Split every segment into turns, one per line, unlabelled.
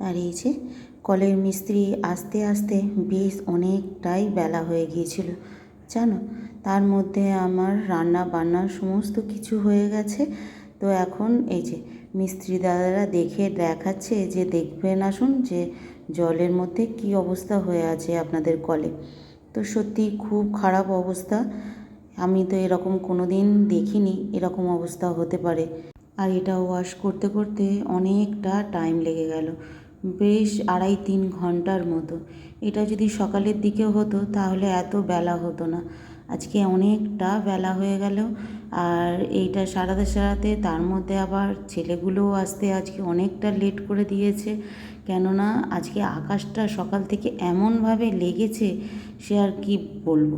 আর এই যে কলের মিস্ত্রি আসতে আসতে বেশ অনেকটাই বেলা হয়ে গিয়েছিল। জানো, তার মধ্যে আমার রান্না বান্না সমস্ত কিছু হয়ে গেছে। তো এখন এই যে মিস্ত্রি দাদারা দেখে দেখাচ্ছে যে দেখবেন, আসুন যে জলের মধ্যে কি অবস্থা হয়ে আছে আপনাদের কলে। তো সত্যি খুব খারাপ অবস্থা। আমি তো এরকম কোনো দিন দেখিনি এরকম অবস্থা হতে পারে। আর এটা ওয়াশ করতে করতে অনেকটা টাইম লেগে গেল। বেশ আড়াই তিন ঘণ্টার মতো। এটা যদি সকালের দিকে হতো, তাহলে এত বেলা হতো না। আজকে অনেকটা বেলা হয়ে গেল, আর এইটা সারাতে সারাতে তার মধ্যে আবার ছেলেগুলোও আসতে আজকে অনেকটা লেট করে দিয়েছে। কেননা আজকে আকাশটা সকাল থেকে এমনভাবে লেগেছে, সে আর কি বলব।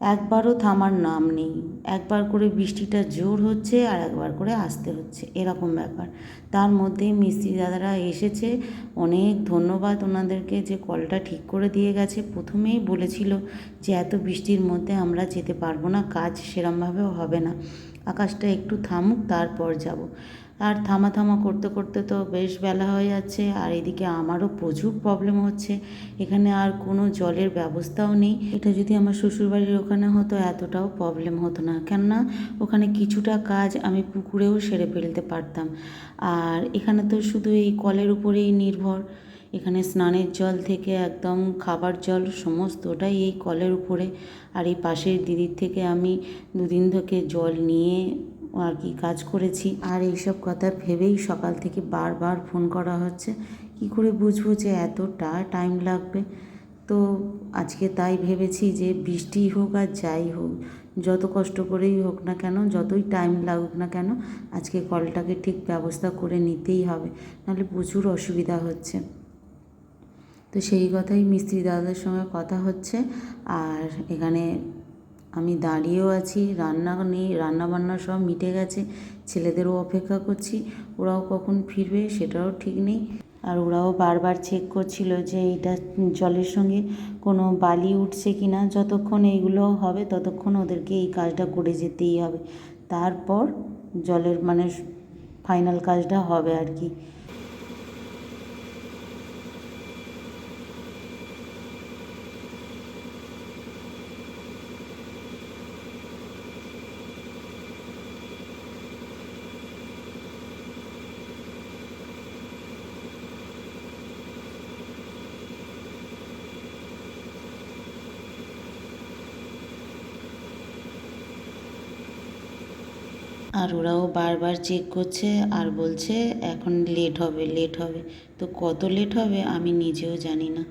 একবারও থামার নাম নেই। একবার করে বৃষ্টিটা জোর হচ্ছে আর একবার করে আসতে হচ্ছে, এরকম ব্যাপার। তার মধ্যে মিস্ত্রি দাদারা এসেছে। অনেক ধন্যবাদ ওনাদেরকে যে কলটা ঠিক করে দিয়ে গেছে। প্রথমেই বলেছিল যে, এত বৃষ্টির মধ্যে আমরা যেতে পারব না, কাজ সেরমভাবেও হবে না। আকাশটা একটু থামুক, তারপর যাব। আর থামা থামা করতে করতে তো বেশ বেলা হয়ে যাচ্ছে, আর এদিকে আমারও প্রচুর প্রবলেম হচ্ছে। এখানে আর কোনো জলের ব্যবস্থাও নেই। এটা যদি আমার শ্বশুরবাড়ির ওখানে হতো, এতটাও প্রবলেম হতো না। কেননা, ওখানে কিছুটা কাজ আমি পুকুরেও সেরে ফেলতে পারতাম। আর এখানে তো শুধু এই কলের উপরেই নির্ভর। এখানে স্নানের জল থেকে একদম খাবার জল সমস্তটাই এই কলের উপরে। আর এই পাশের দিদির থেকে আমি দুদিন থেকে জল নিয়ে আর কি কাজ করেছি। আর এইসব কথা ভেবেই সকাল থেকে বারবার ফোন করা হচ্ছে। কি করে বুঝব যে এতটা টাইম লাগবে? তো আজকে তাই ভেবেছি যে বৃষ্টি হোক আর যাই হোক, যত কষ্ট করেই হোক না কেন, যতই টাইম লাগুক না কেন, আজকে কলটাকে ঠিক ব্যবস্থা করে নিতেই হবে। নাহলে প্রচুর অসুবিধা হচ্ছে। তো সেই কথাই মিস্ত্রি দাদাদের সঙ্গে কথা হচ্ছে। আর এখানে আমি দাঁড়িয়েও আছি, রান্না নেই রান্না বান্না সব মিটে গেছে, ছেলেদেরও অপেক্ষা করছি, ওরাও কখন ফিরবে সেটাও ঠিক নেই। আর ওরাও বারবার চেক করছিল যে এটা জলের সঙ্গে কোনো বালি উঠছে কি না যতক্ষণ এইগুলো হবে ততক্ষণ ওদেরকে এই কাজটা করে যেতেই হবে। তারপর জলের মানে ফাইনাল কাজটা হবে আর কি। আর ওরাও বারবার চেক করছে আর বলছে এখন লেট হবে লেট হবে। তো কত লেট হবে আমি নিজেও জানি না।